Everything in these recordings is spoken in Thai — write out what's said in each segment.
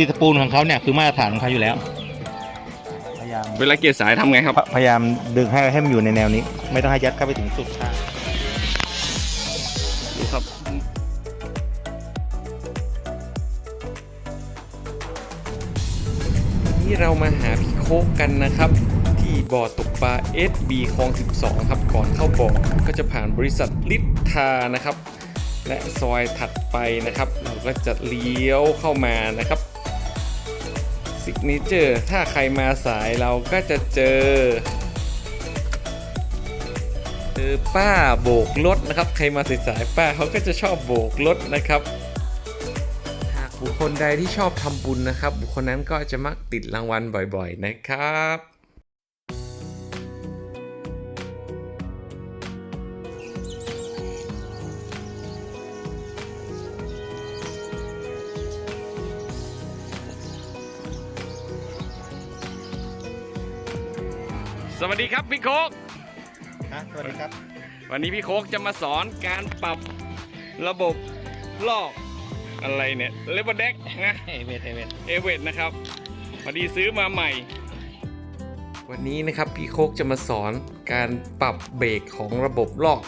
ซีสปูลของเขาเนี่ยคือมาตรฐานของเขาอยู่แล้ว พยายามเวลาเกียร์สายทำไงครับ พยายามดึงให้ให้มันอยู่ในแนวนี้ ไม่ต้องให้ยัดเข้าไปถึงสุดทางดูครับนี่เรามาหาพี่โคกกันนะครับ ที่บ่อตกปลา SB คลอง 12 ครับก่อนเข้าบ่อก็จะผ่านบริษัทลิทธานะครับ และซอยถัดไปนะครับ เราก็จะเลี้ยวเข้ามานะครับ ซิกเนเจอร์ถ้าใครมาสายเราก็จะเจอเจอป้าโบกรถนะครับ ใครมาสายสายป้าเขาก็จะชอบโบกรถนะครับหากบุคคลใดที่ชอบทำบุญนะครับ บุคคลนั้นก็จะมักติดรางวัลบ่อยๆนะครับ สวัสดีครับพี่โคกนะสวัสดีครับ วันนี้พี่โคกจะมาสอนการปรับระบบลอกอะไรเนี่ยเลเวอร์เด็กนะเอเวทเอเวทเอเวทนะครับพอดีซื้อมาใหม่ วันนี้นะครับพี่โคกจะมาสอนการปรับเบรกของระบบลอก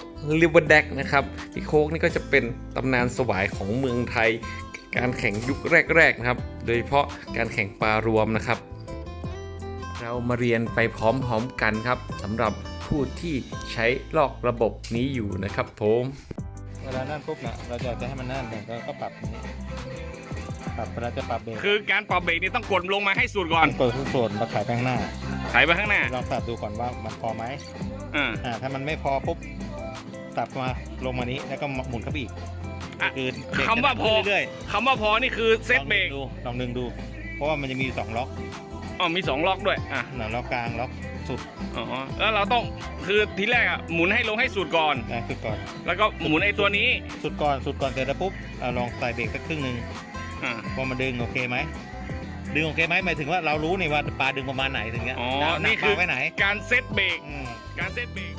ลิเวอร์เด็กนะครับพี่โคกนี่ก็จะเป็นตำนานสวายของเมืองไทย การแข่งยุคแรกๆนะครับ โดยเฉพาะการแข่งปลารวมนะครับ เรามาเรียนไปพร้อมๆกันครับสำหรับผู้ที่ใช้ลอกระบบนี้อยู่นะครับผมเวลานั่นปุ๊บเนี่ยเราจะจะให้มันนั่นเนี่ยเราก็ปรับอย่างนี้ปรับเวลาจะปรับเบรกคือการปรับเบรกนี่ต้องกดลงมาให้สุดก่อนเปิดทุกส่วนมาถ่ายไปข้างหน้าถ่ายไปข้างหน้าลองสับดูก่อนว่ามันพอไหมอ่าอ่าถ้ามันไม่พอปุ๊บสับมาลงมานี้แล้วก็หมุนเข้าไปอีกอะคือเบรกคำว่าพอจะเรื่อยคำว่าพอนี่คือๆเซตเบรกลองดึงดูลองดึงดู เพราะว่ามันจะมีอยู่สองล็อก อ๋อมี2ล็อกด้วยอะหนึ่งล็อกกลางล็อกสุดอ๋อแล้วเราต้องคือทีแรกอะหมุนให้ลงให้สุดก่อน นะสุดก่อน แล้วก็หมุนไอ้ตัวนี้สุดก่อนสุดก่อนเสร็จแล้วปุ๊บอ่าลองใส่เบรกสักครึ่งหนึ่งอ่า พอมาดึงโอเคไหมดึงโอเคไหมหมายถึงว่าเรารู้นี่ว่าปลาดึงประมาณไหนถึงเงี้ยอ๋อจะเาหนี่คือปลาไว้ไหนการเซตเบรก อืม การเซตเบรก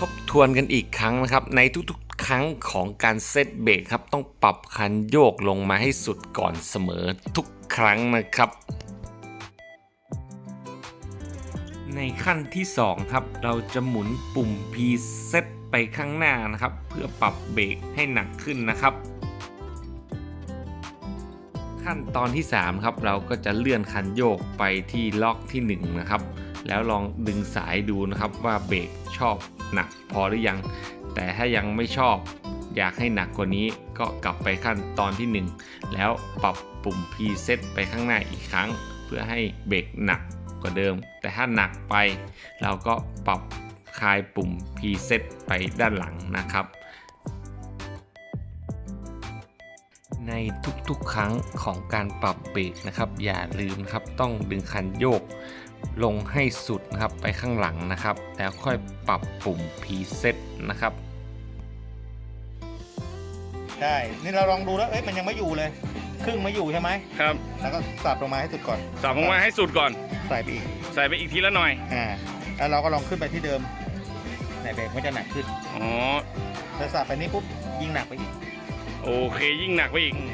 ทบทวนกันอีกครั้งนะครับ ในทุกๆ ครั้งของการเซตเบรกครับ ต้องปรับคันโยกลงมาให้สุดก่อนเสมอทุกครั้งนะครับ ในขั้นที่ 2 ครับ เราจะหมุนปุ่ม P set ไปข้างหน้านะครับ เพื่อปรับเบรกให้หนักขึ้นนะครับ ขั้นตอนที่ 3 ครับ เราก็จะเลื่อนคันโยกไปที่ล็อกที่ 1 นะครับ แล้วลองดึงสายดูนะครับว่าเบรกชอบหนักพอหรือยัง แต่ถ้ายังไม่ชอบอยากให้หนักกว่านี้ก็กลับไปขั้นตอนที่ 1 แล้วปรับปุ่ม preset ไปข้างหน้าอีกครั้ง เพื่อให้เบรกหนัก ว่าเดิม แต่ถ้าหนักไปเราก็ปรับคลายปุ่ม preset ไปด้านหลังนะครับ ในทุกๆครั้งของการปรับเบรกนะครับ อย่าลืมครับต้องดึงคันโยกลงให้สุดนะครับไปข้างหลังนะครับ แล้วค่อยปรับปุ่ม preset นะครับใช่ นี่เราลองดูแล้ว เอ้ย มันยังไม่อยู่เลย ครึ่งไม่อยู่ใช่ไหมครับแล้วก็สับลงมาให้สุดก่อนสับลงมาให้สุดก่อน ใส่ไปอีก ใส่ไปอีกทีละหน่อย อ่า แล้วเราก็ลองขึ้นไปที่เดิมไหนเบรกมันจะหนักขึ้น อ๋อถ้าสับไปนี้ปุ๊บยิ่งหนักไปอีก โอเคยิ่งหนักไปอีกอืม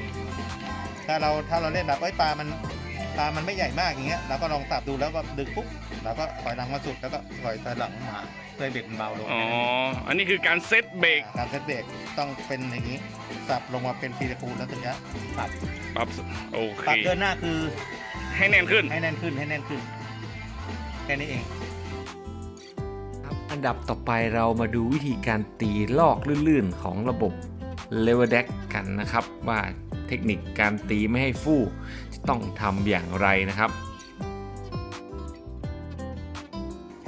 ถ้าเราถ้าเราเล่นแบบเอ้ยปลามัน ปลามันไม่ใหญ่มากอย่างเงี้ยเราก็ลองสับดูแล้วก็ดึงปุ๊บเราก็ถอยหลังมาสุดแล้วก็ถอยถอยหลังมาเพื่อให้เบรกมันเบาลงอ๋อ อันนี้คือการเซตเบรกอ่าการเซตเบรกต้องเป็นอย่างนี้สับลงมาเป็นฟีลคูลแล้วถึงจะปรับปรับโอเคปรับเดินหน้าคือ ให้แน่นขึ้น ให้แน่นขึ้นให้แน่นขึ้นแค่นี้เองครับอันดับต่อไปเรามาดูวิธีการตีลอกลื่นๆ ของระบบ l e v e r d e c k กันนะครับ ว่า เทคนิคการตีไม่ให้ฟู่จะต้องทำอย่างไรนะครับ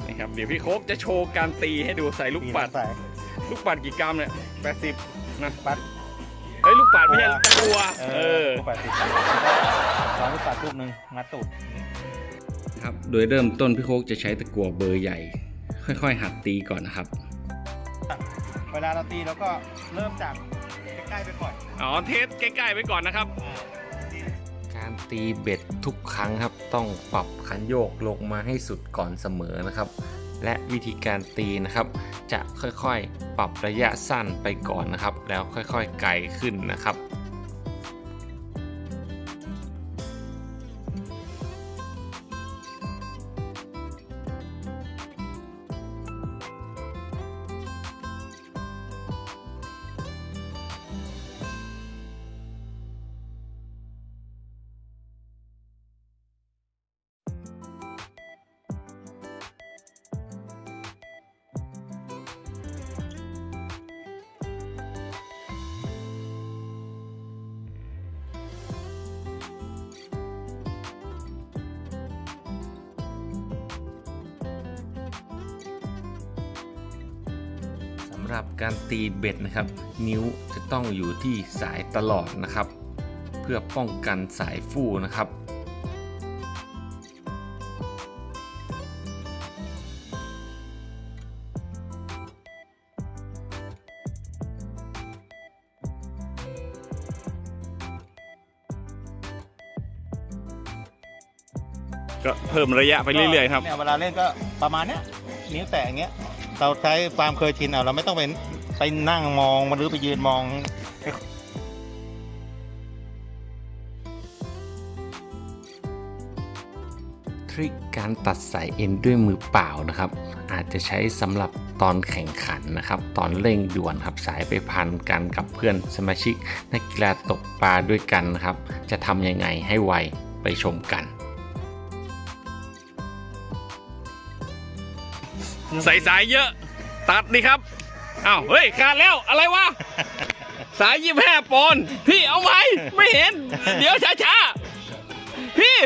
นี่ครับ เดี๋ยวพี่โคกจะโชว์การตีให้ดูใส่ลูกปัดใส่ลูกปัดกี่กรัมเนี่ย80นะปัดเฮ้ยลูกปัดไม่ใช่ตัวตัวเอเอออลูกปัดติดสองลูกปัดลูกหนึ่งงัดตูดครับ โดยเริ่มต้นพี่โคกจะใช้ตะกั่วเบอร์ใหญ่ ค่อยๆ หัดตีก่อนนะครับ เวลาเราตีเราก็เริ่มจากใกล้ๆไปก่อนอ๋อเทสใกล้ๆไว้ก่อนนะครับ การตีเบ็ดทุกครั้งครับ ต้องปรับคันโยกลงมาให้สุดก่อนเสมอนะครับ และวิธีการตีนะครับ จะค่อยๆ ปรับระยะสั้นไปก่อนนะครับ แล้วค่อยๆไกลขึ้นนะครับำหรับการตีเบ็ดนะครับ นิ้วจะต้องอยู่ที่สายตลอดนะครับ เพื่อป้องกันสายฟูนะครับก็เพิ่มระยะไปเรื่อยๆครับ เนี่ยเวลาเล่นก็ประมาณเนี้ยนิ้วแตะอย่างเงี้ย เราใช้ความเคยชินเอาเราไม่ต้องไปไปนั่งมองมันหรือไปยืนมองทริคการตัดสายเอ็นด้วยมือเปล่านะครับ อาจจะใช้สำหรับตอนแข่งขันนะครับ ตอนเร่งด่วนครับสายไปพันกันกับเพื่อนสมาชิกนักกีฬาตกปลาด้วยกันนะครับ จะทำยังไงให้ไวไปชมกัน ใส่สายเยอะ ตัดดิครับอ้าวเฮ้ยขาดแล้วอะไรวะสายยี่ห้าปอนพี่เอาไหมไม่เห็น เดี๋ยวช้าๆพี่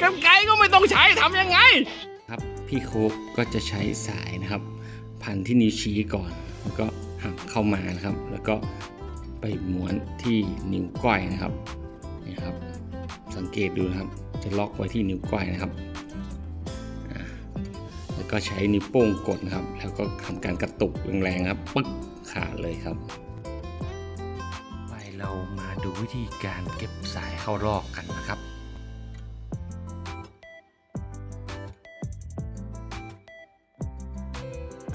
กันไกก็ไม่ต้องใช้ทำยังไง ครับพี่โคกก็จะใช้สายนะครับ พันที่นิ้วชี้ก่อน แล้วก็หักเข้ามานะครับ แล้วก็ไปม้วนที่นิ้วก้อยนะครับนี่ครับ สังเกตดูนะครับ จะล็อกไว้ที่นิ้วก้อยนะครับ ก็ใช้นิ้วโป้งกดนะครับ แล้วก็ทำการกระตุกแรงๆครับปึ๊กขาดเลยครับ ไปเรามาดูวิธีการเก็บสายเข้ารอกกันนะครับ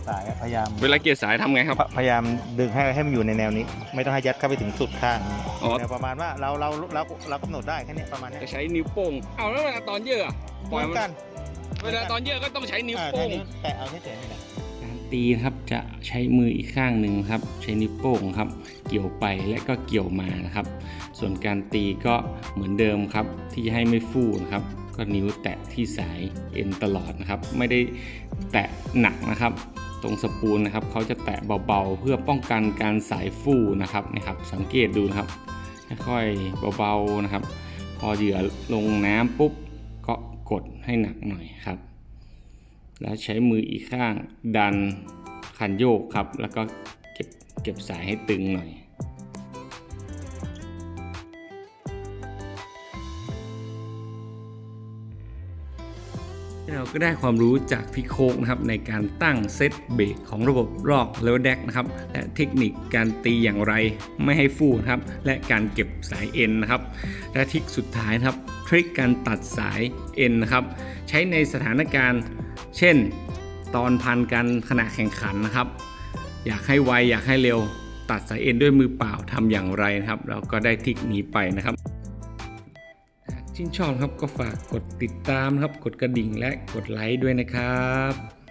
สายพยายามเวลาเกียร์สายทำไงครับ พยายามดึงให้ให้มันอยู่ในแนวนี้ ไม่ต้องให้ยัดเข้าไปถึงสุดข้างอ๋อแนวประมาณว่าเราเราเราเรากำหนดได้แค่เนี้ยประมาณเนี้ยจะใช้นิ้วโป้งเอาแล้วเวลาตอนเยอะอะปล่อยเหมืมัอนนกัน เวลาตอนเยอะก็ต้องใช้นิ้วอ่าโป้แค่งนี้แตะเอาเฉยๆนี่แหละการตีนะครับจะใช้มืออีกข้างหนึ่งครับ ใช้นิ้วโป้งครับ เกี่ยวไปและก็เกี่ยวมานะครับ ส่วนการตีก็เหมือนเดิมครับ ที่ให้ไม่ฟูนะครับ ก็นิ้วแตะที่สายเอ็นตลอดนะครับ ไม่ได้แตะหนักนะครับตรงสปูลนะครับเขาจะแตะเบาๆ เพื่อป้องกันการสายฟูนะครับนะครับ สังเกตดูนะครับค่อยๆเบาๆนะครับ พอเหยื่อลงน้ำปุ๊บก็กด ให้หนักหน่อยครับ แล้วใช้มืออีกข้างดันคันโยกครับ แล้วก็เก็บเก็บสายให้ตึงหน่อย เราก็ได้ความรู้จากพี่โคกนะครับในการตั้งเซตเบรกของระบบรอกเลเวลแดกนะครับและเทคนิคการตีอย่างไรไม่ให้ฟูนะครับและการเก็บสายเอ็นนะครับและทริคสุดท้ายนะครับทริคการตัดสายเอ็นนะครับใช้ในสถานการณ์ เช่น ตอนพันกันขณะแข่งขันนะครับ อยากให้ไวอยากให้เร็วตัดสายเอ็นด้วยมือเปล่าทำอย่างไรนะครับ เราก็ได้ทริคนี้ไปนะครับ ชื่นชอบครับก็ฝากกดติดตามครับ กดกระดิ่งและกดไลค์ด้วยนะครับ